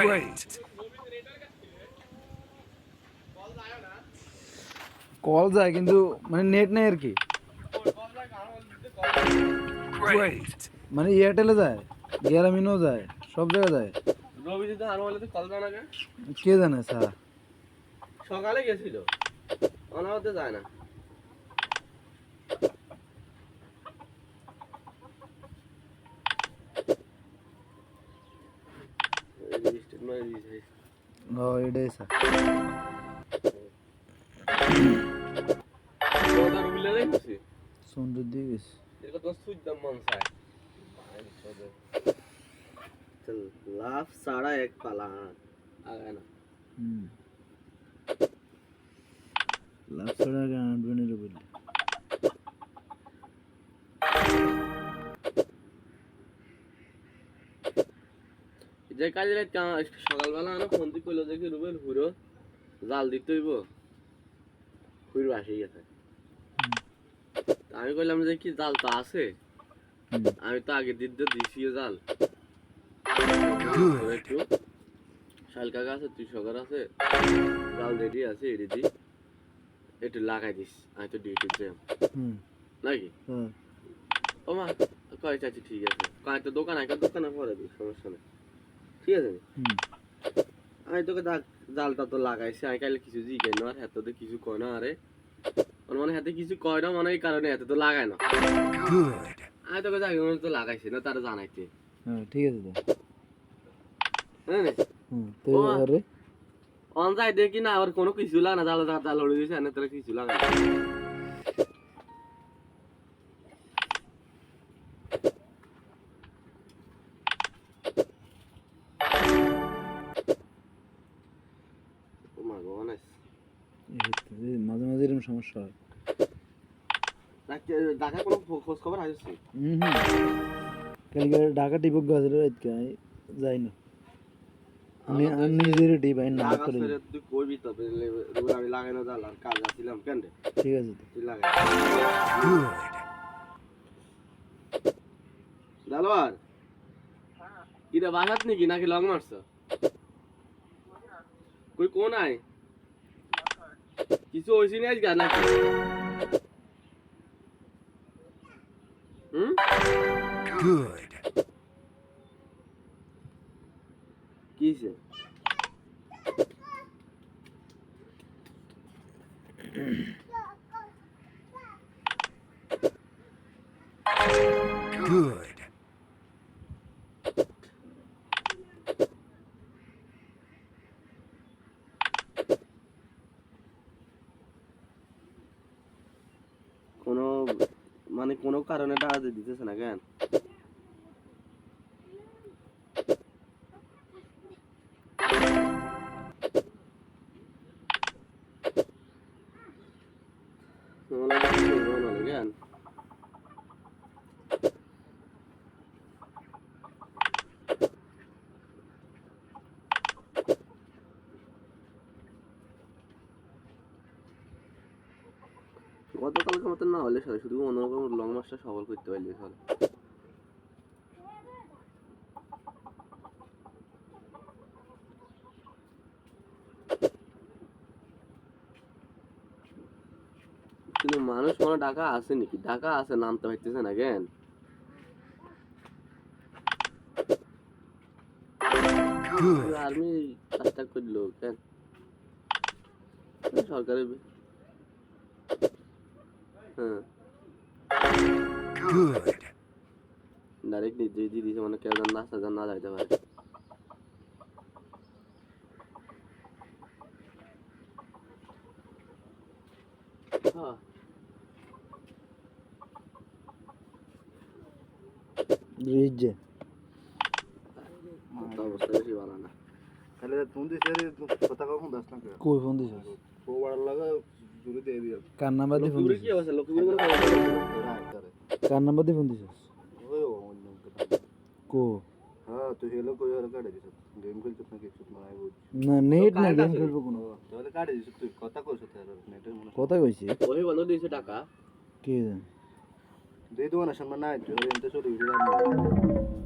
Great. Call যায় কিন্তু মানে নেট নেই আর কি. মানে এয়ারটেলে যায় গ্রামীণও যায় সব জায়গায় যায়। রবি যদি আনোয়ালে তো কল জানাবে কে জানে স্যার? সকালে গেছিল। অনামতে যায় না এই যে স্টেট মারি দিয়েছে। ও এটাই স্যার সুন্দর দিয়ে গেছে এটা তো সুইদাম মন চায় চল লাভ সাড়া এক পালা আগে না হুম যে কাজে সকালবেলা আনো ফোন দিয়ে কইলো যে রুবেল হুরো জাল দিতে হইব। হুইর বাসি গেছে। আমি কইলাম যে কি জাল তো আছে। আমি তো আগে দিতে দিছি জাল। একটু। শাল কাকা আছে তুই সকার আছে। জাল রেডি আছে এডি দি। একটু লাগাই দিস আমি তো ডিউটি যাই নাকি? ও মা কয় চাচি ঠিক আছে। কয় তো দোকান একটা দোকানে পরে দিই সমস্যা নেই। ঠিক আছে? আমি তোকে দা- জালটা তো লাগাইছি আমি কাইলে কিছু জিগাই না আর হাতে তো কিছু কয় না আরে। ওর মানে হাতে কিছু কয় না মানে এই কারণে হাতে তো লাগায় না। আমি তোকে মনে তো লাগাইছি না তারা জানাইতে হ্যাঁ ঠিক আছে হ্যাঁ নে? হুম তো ও, আরে অন যাই দেখি না আর কোনো কিছু লাগে না জাল জাল হয়ে দিয়েছে এনে তোরা কিছু লাগে মাঝে মাঝে এরকম সমস্যা হয়। ঢাকা কোনো খোঁজ খবর আসছে হুম হুম। কালকে ঢাকা টিপক গাছের আজকে যাই না আমি নিজের টিপ আইন না করে তুই করবি তো আমি লাগাই না কাজ আসছিলাম কেন ঠিক আছে তো। তুই লাগাই। Good. দালোয়ার বাসাত নাকি? নাকি লং মারছ? কই কোন আয় কিছু হয়েছি না আজকে নাকি হুম Good. কিছে Good. কোনো মানে কোনো কারণে টাকা দিতেছে না কেন? গতকালকে মতন না হলে সরে শুধু অন্যরকম লং মাছটা সবল করতে পারলে সরে কিন্তু মানুষ মনে হয় ঢাকা আছে নাকি? ঢাকা আছে নামতে পারতেছে না কেন? আর্মি কাজটা করল কেন? সরকারের হ্যাঁ ডাইরেক্ট নির্দেশ দিয়ে দিয়েছে মানে কেউ যেন নাস্তা যেন না যাইতে পারে। হ্যাঁ। রিচ যে অবস্থা বেশি ভালো না। তাহলে ফোন দিছে কথা কখন কই ফোন লাগা কার নাম্বার দিয়ে ফোন দিছিস? করে নাম্বার দিয়ে ফোন দিছিস? কো? হ্যাঁ তুই হেলো কই আর কাটে দিছ গেম খেলছিস না কিছু না আই বুঝ না নেট না গেম খেলব কোনো। তাহলে কাটে দিছ তুই কথা কইছ তার নেটের মনে কথা কইছি? ওই বন্ধ দিয়েছে টাকা। কে জানে? দে দোকানের সামনে নাই তুই এনতে চলে গেছিস